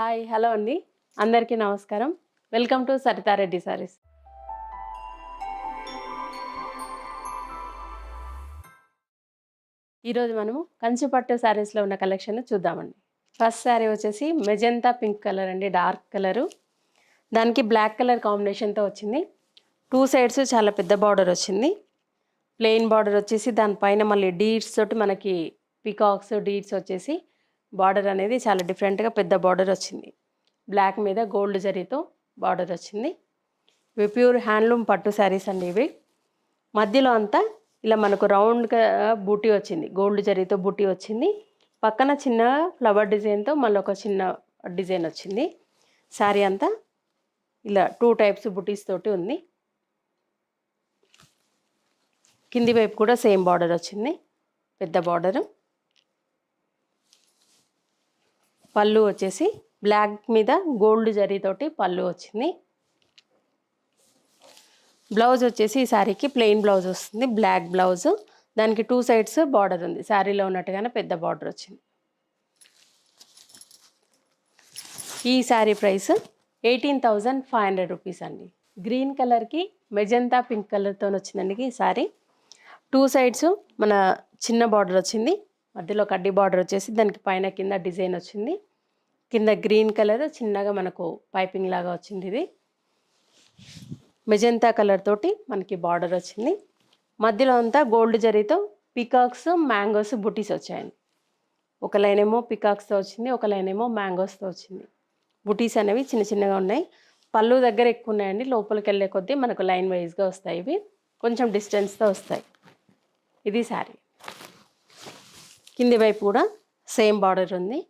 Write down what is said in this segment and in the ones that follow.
Hi hello అండి. అందరికీ నమస్కారం. Welcome to Saritha Reddy saris. ఈరోజు మనము కంచిపట్టు శారీస్లో ఉన్న కలెక్షన్ చూద్దామండి. ఫస్ట్ శారీ వచ్చేసి మెజంతా పింక్ కలర్ అండి డార్క్ కలరు. దానికి బ్లాక్ కలర్ కాంబినేషన్తో వచ్చింది. టూ సైడ్స్ చాలా పెద్ద బార్డర్ వచ్చింది. ప్లెయిన్ బార్డర్ వచ్చేసి దానిపైన మళ్ళీ డీడ్స్ తోటి మనకి పికాక్స్ డీడ్స్ వచ్చేసి బార్డర్ అనేది చాలా డిఫరెంట్గా పెద్ద బార్డర్ వచ్చింది. బ్లాక్ మీద గోల్డ్ జరీతో బార్డర్ వచ్చింది. ఇవి ప్యూర్ హ్యాండ్లూమ్ పట్టు శారీస్ అండి ఇవి. మధ్యలో అంతా ఇలా మనకు రౌండ్గా బూటీ వచ్చింది. గోల్డ్ జరీతో బూటీ వచ్చింది. పక్కన చిన్న ఫ్లవర్ డిజైన్తో మళ్ళీ ఒక చిన్న డిజైన్ వచ్చింది. శారీ అంతా ఇలా టూ టైప్స్ బుటీస్ తోటి ఉంది. కింది వైపు కూడా సేమ్ బార్డర్ వచ్చింది. పెద్ద బార్డరు. పళ్ళు వచ్చేసి బ్లాక్ మీద గోల్డ్ జరీతోటి పళ్ళు వచ్చింది. బ్లౌజ్ వచ్చేసి ఈ శారీకి ప్లెయిన్ బ్లౌజ్ వస్తుంది బ్లాక్ బ్లౌజ్. దానికి టూ సైడ్స్ బార్డర్ ఉంది శారీలో ఉన్నట్టుగానే పెద్ద బార్డర్ వచ్చింది. ఈ sari price eighteen thousand five hundred rupees అండి. గ్రీన్ కలర్కి మెజంతా పింక్ కలర్తో వచ్చిందండి ఈ శారీ. టూ సైడ్స్ మన చిన్న బార్డర్ వచ్చింది మధ్యలో కడ్డీ బార్డర్ వచ్చేసి దానికి పైన కింద డిజైన్ వచ్చింది. కింద గ్రీన్ కలర్ చిన్నగా మనకు పైపింగ్ లాగా వచ్చింది ఇది. మెజంతా కలర్ తోటి మనకి బార్డర్ వచ్చింది. మధ్యలో అంతా గోల్డ్ జరీతో పికాక్స్ మ్యాంగోస్ బుటీస్ వచ్చాయండి. ఒక లైన్ ఏమో పికాక్స్తో వచ్చింది ఒక లైన్ ఏమో మ్యాంగోస్తో వచ్చింది. బుటీస్ అనేవి చిన్న చిన్నగా ఉన్నాయి. పళ్ళు దగ్గర ఎక్కువ ఉన్నాయండి. లోపలికి వెళ్ళే కొద్దీ మనకు లైన్ వైజ్గా వస్తాయి ఇవి. కొంచెం డిస్టెన్స్తో వస్తాయి. ఇది శారీ. కింది వైపు కూడా సేమ్ బార్డర్ ఉంది.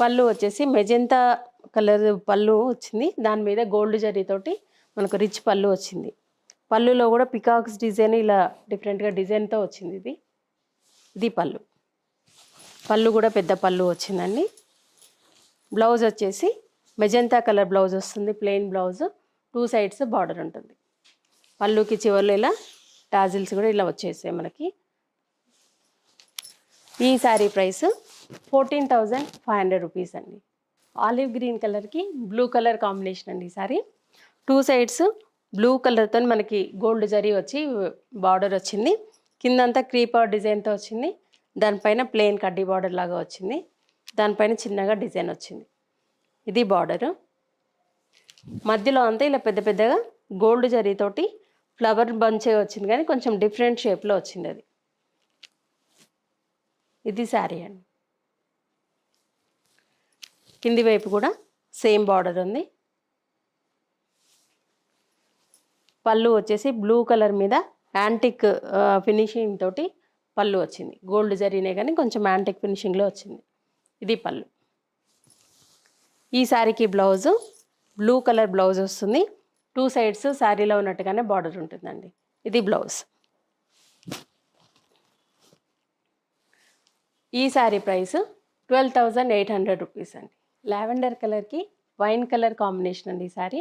పళ్ళు వచ్చేసి మెజెంతా కలర్ పళ్ళు వచ్చింది. దాని మీద గోల్డ్ జరీతోటి మనకు రిచ్ పళ్ళు వచ్చింది. పళ్ళులో కూడా పికాక్స్ డిజైన్ ఇలా డిఫరెంట్గా డిజైన్తో వచ్చింది ఇది. ఇది పళ్ళు. పళ్ళు కూడా పెద్ద పళ్ళు వచ్చిందండి. బ్లౌజ్ వచ్చేసి మెజంతా కలర్ బ్లౌజ్ వస్తుంది. Plain blouse. Two sides border ఉంటుంది. పళ్ళుకి చివర్లో ఇలా టాజిల్స్ కూడా ఇలా వచ్చేసాయి మనకి. ఈ sari price fourteen thousand five hundred rupees అండి. ఆలివ్ గ్రీన్ కలర్కి బ్లూ కలర్ కాంబినేషన్ అండి ఈ సారీ టూ సైడ్స్ బ్లూ కలర్తో మనకి గోల్డ్ జరీ వచ్చి బార్డర్ వచ్చింది. కిందంతా క్రీపర్ డిజైన్తో వచ్చింది. దానిపైన ప్లెయిన్ కడ్డీ బార్డర్ లాగా వచ్చింది. దానిపైన చిన్నగా డిజైన్ వచ్చింది. ఇది బార్డరు. మధ్యలో అంతా ఇలా పెద్ద పెద్దగా గోల్డ్ జరీతోటి ఫ్లవర్ బంచే వచ్చింది కానీ కొంచెం డిఫరెంట్ షేప్లో వచ్చింది అది. ఇది శారీ అండి. కింది వైపు కూడా సేమ్ బార్డర్ ఉంది. పళ్ళు వచ్చేసి బ్లూ కలర్ మీద యాంటిక్ ఫినిషింగ్ తోటి పళ్ళు వచ్చింది. గోల్డ్ జరిగినాయి కానీ కొంచెం యాంటిక్ ఫినిషింగ్లో వచ్చింది. ఇది పళ్ళు. ఈ శారీకి బ్లౌజు బ్లూ కలర్ బ్లౌజ్ వస్తుంది. టూ సైడ్స్ శారీలో ఉన్నట్టుగానే బార్డర్ ఉంటుందండి. ఇది బ్లౌజ్. ఈ sari price twelve thousand eight hundred rupees అండి. లావెండర్ కలర్కి వైన్ కలర్ కాంబినేషన్ అండి ఈ శారీ.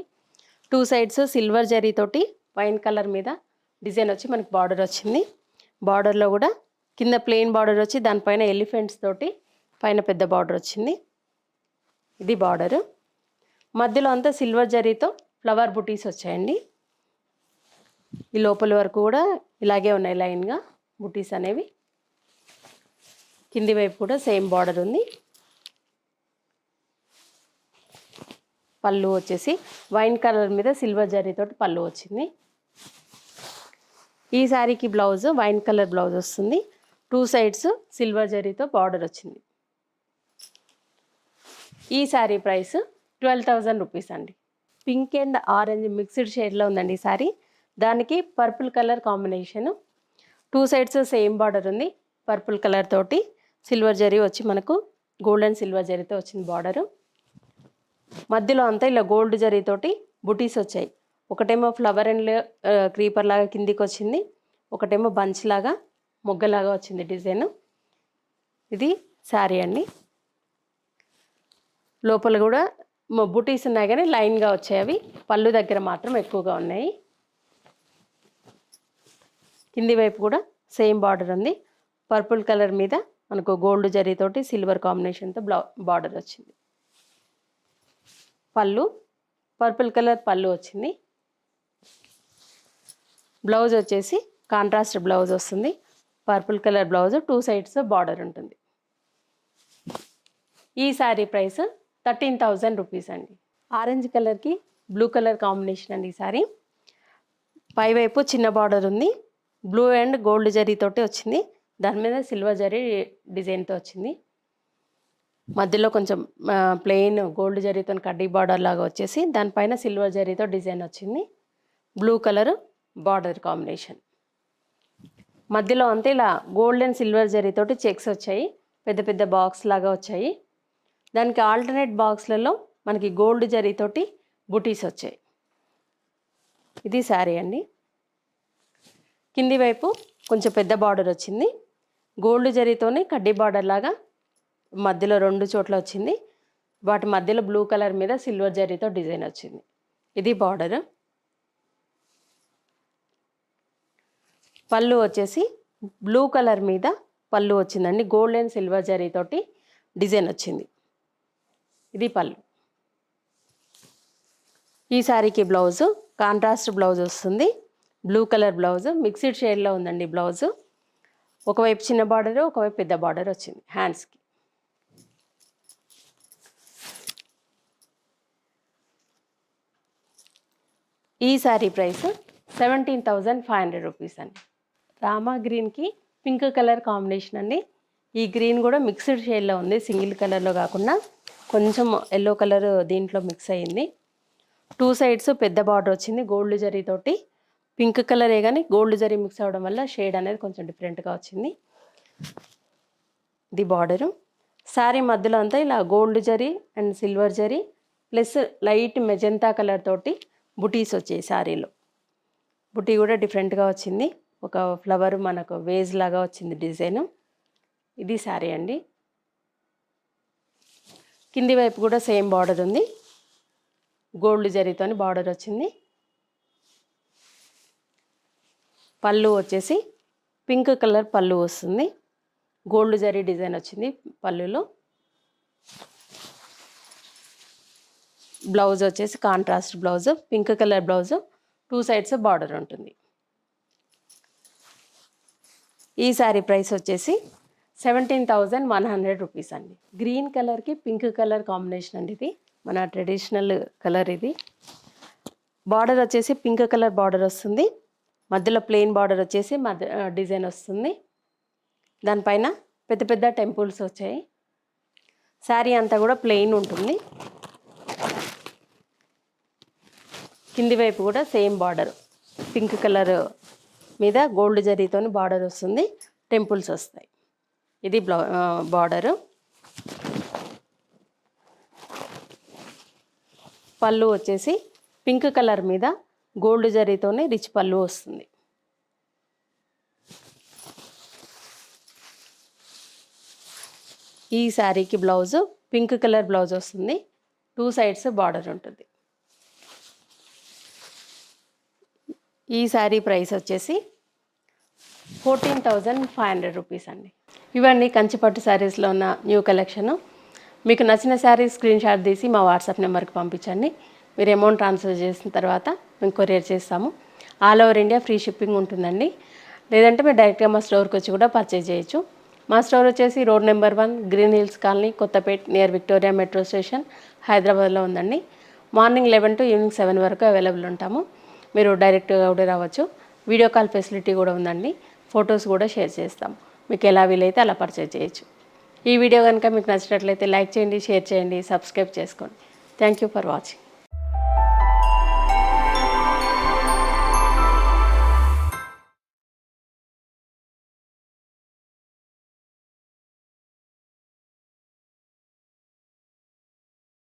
టూ సైడ్స్ సిల్వర్ జరీతోటి వైన్ కలర్ మీద డిజైన్ వచ్చి మనకి బార్డర్ వచ్చింది. బార్డర్లో కూడా కింద ప్లెయిన్ బార్డర్ వచ్చి దానిపైన ఎలిఫెంట్స్ తోటి పైన పెద్ద బార్డర్ వచ్చింది. ఇది బార్డరు. మధ్యలో అంతా సిల్వర్ జరీతో ఫ్లవర్ బుటీస్ వచ్చాయండి. ఈ లోపల వరకు కూడా ఇలాగే ఉన్నాయి లైన్గా బుటీస్ అనేవి. కింది వైపు కూడా సేమ్ బార్డర్ ఉంది. పళ్ళు వచ్చేసి వైన్ కలర్ మీద సిల్వర్ జరీతోటి పళ్ళు వచ్చింది. ఈ శారీకి బ్లౌజ్ వైన్ కలర్ బ్లౌజ్ వస్తుంది. టూ సైడ్స్ సిల్వర్ జరీతో బార్డర్ వచ్చింది. ఈ sari price twelve thousand rupees అండి. పింక్ అండ్ ఆరెంజ్ మిక్స్డ్ షేడ్లో ఉందండి ఈ శారీ. దానికి purple colour combination. Two sides same border ఉంది పర్పుల్ కలర్ తోటి. సిల్వర్ జరీ వచ్చి మనకు గోల్డ్ అండ్ సిల్వర్ జరీతో వచ్చింది బార్డరు. మధ్యలో అంతా ఇలా గోల్డ్ జరీతోటి బుటీస్ వచ్చాయి. ఒకటేమో ఫ్లవర్ అండ్ క్రీపర్ లాగా కిందికి వచ్చింది. ఒకటేమో బంచ్ లాగా మొగ్గలాగా వచ్చింది డిజైన్. ఇది శారీ అండి. లోపల కూడా బుటీస్ ఉన్నాయి కానీ లైన్గా వచ్చాయి అవి. పళ్ళు దగ్గర మాత్రం ఎక్కువగా ఉన్నాయి. కింది వైపు కూడా సేమ్ బార్డర్ ఉంది. పర్పుల్ కలర్ మీద మనకు గోల్డ్ జరీతోటి సిల్వర్ కాంబినేషన్తో బ్లౌ బార్డర్ వచ్చింది. పళ్ళు పర్పుల్ కలర్ పళ్ళు వచ్చింది. బ్లౌజ్ వచ్చేసి కాంట్రాస్ట్ బ్లౌజ్ వస్తుంది. Purple colour blouse two sides border ఉంటుంది. ఈ sari price thirteen thousand rupees అండి. ఆరెంజ్ కలర్కి బ్లూ కలర్ కాంబినేషన్ అండి ఈ శారీ. పైవైపు చిన్న బార్డర్ ఉంది. బ్లూ అండ్ గోల్డ్ జరీతోటి వచ్చింది. దాని మీద సిల్వర్ జరీ డిజైన్తో వచ్చింది. మధ్యలో కొంచెం ప్లెయిన్ గోల్డ్ జరీతో కడ్డీ బార్డర్ లాగా వచ్చేసి దానిపైన సిల్వర్ జరీతో డిజైన్ వచ్చింది. Blue colour border combination. మధ్యలో అంతే ఇలా గోల్డ్ అండ్ సిల్వర్ జరీతోటి చెక్స్ వచ్చాయి. పెద్ద పెద్ద బాక్స్ లాగా వచ్చాయి. దానికి ఆల్టర్నేట్ బాక్స్లలో మనకి గోల్డ్ జరీతోటి బుటీస్ వచ్చాయి. ఇది శారీ అండి. కింది వైపు కొంచెం పెద్ద బార్డర్ వచ్చింది. గోల్డ్ జరీతోనే కడ్డీ బార్డర్ లాగా మధ్యలో రెండు చోట్ల వచ్చింది. వాటి మధ్యలో బ్లూ కలర్ మీద సిల్వర్ జరీతో డిజైన్ వచ్చింది. ఇది బార్డర్. పళ్ళు వచ్చేసి బ్లూ కలర్ మీద పళ్ళు వచ్చిందండి. గోల్డ్ అండ్ సిల్వర్ జరీతోటి డిజైన్ వచ్చింది. ఇది పళ్ళు. ఈ శారీకి బ్లౌజు కాంట్రాస్ట్ బ్లౌజ్ వస్తుంది. బ్లూ కలర్ బ్లౌజ్ మిక్స్డ్ షేడ్లో ఉందండి బ్లౌజు. ఒకవైపు చిన్న బార్డర్ ఒకవైపు పెద్ద బార్డర్ వచ్చింది హ్యాండ్స్కి ఈ sari price seventeen thousand five hundred rupees అండి. రామా గ్రీన్కి పింక్ కలర్ కాంబినేషన్ అండి. ఈ గ్రీన్ కూడా మిక్స్డ్ షేడ్లో ఉంది సింగిల్ కలర్లో కాకుండా కొంచెం ఎల్లో కలర్ దీంట్లో మిక్స్ అయ్యింది. టూ సైడ్స్ పెద్ద బార్డర్ వచ్చింది గోల్డ్ జరీతోటి పింక్ కలరే కానీ గోల్డ్ జరీ మిక్స్ అవ్వడం వల్ల షేడ్ అనేది కొంచెం డిఫరెంట్గా వచ్చింది. ఇది బార్డరు. శారీ మధ్యలో అంతా ఇలా gold zari and silver zari plus light magenta colour తోటి బుటీస్ వచ్చాయి శారీలో బుటీ కూడా డిఫరెంట్గా వచ్చింది. ఒక ఫ్లవర్ మనకు వేజ్ లాగా వచ్చింది డిజైన్. ఇది శారీ అండి. కింది వైపు కూడా సేమ్ బార్డర్ ఉంది. గోల్డ్ జరీతోని బార్డర్ వచ్చింది. పళ్ళు వచ్చేసి పింక్ కలర్ పళ్ళు వస్తుంది. గోల్డ్ జరీ డిజైన్ వచ్చింది పళ్ళులో. బ్లౌజ్ వచ్చేసి contrast blouse pink colour blouse two sides border ఉంటుంది. ఈ శారీ ప్రైస్ వచ్చేసి seventeen thousand one hundred rupees అండి. గ్రీన్ కలర్కి పింక్ కలర్ కాంబినేషన్ అండి ఇది. మన ట్రెడిషనల్ కలర్ ఇది. బార్డర్ వచ్చేసి పింక్ కలర్ బార్డర్ వస్తుంది. మధ్యలో ప్లెయిన్ బార్డర్ వచ్చేసి మధ్య డిజైన్ వస్తుంది. దానిపైన పెద్ద పెద్ద టెంపుల్స్ వచ్చాయి. శారీ అంతా కూడా ప్లెయిన్ ఉంటుంది. కింది వైపు కూడా సేమ్ బార్డర్ పింక్ కలర్ మీద గోల్డ్ జరీతో బార్డర్ వస్తుంది. టెంపుల్స్ వస్తాయి. ఇది బ్లౌ బార్డరు పళ్ళు వచ్చేసి పింక్ కలర్ మీద గోల్డ్ జరీతోనే రిచ్ పళ్ళు వస్తుంది. ఈ శారీకి బ్లౌజ్ పింక్ కలర్ బ్లౌజ్ వస్తుంది. టూ సైడ్స్ బార్డర్ ఉంటుంది. ఈ శారీ ప్రైస్ వచ్చేసి fourteen thousand five hundred rupees అండి. ఇవన్నీ కంచిపట్టు శారీస్లో ఉన్న న్యూ కలెక్షను. మీకు నచ్చిన శారీ స్క్రీన్ షాట్ తీసి మా వాట్సాప్ నెంబర్కి పంపించండి. మీరు అమౌంట్ ట్రాన్స్ఫర్ చేసిన తర్వాత మేము కొరియర్ చేస్తాము. All over India free shipping ఉంటుందండి. లేదంటే మీరు డైరెక్ట్గా మా స్టోర్కి వచ్చి కూడా పర్చేజ్ చేయొచ్చు. మా స్టోర్ వచ్చేసి road number one Green Hills colony Kothapet near Victoria metro station హైదరాబాద్లో ఉందండి. Morning eleven to evening seven వరకు అవైలబుల్ ఉంటాము. మీరు డైరెక్ట్గా కూడా రావచ్చు. వీడియో కాల్ ఫెసిలిటీ కూడా ఉందండి. ఫొటోస్ కూడా షేర్ చేస్తాం మీకు ఎలా వీలైతే అలా పర్చేజ్ చేయొచ్చు. ఈ వీడియో కనుక మీకు నచ్చినట్లయితే లైక్ చేయండి షేర్ చేయండి సబ్స్క్రైబ్ చేసుకోండి. Thank you for watching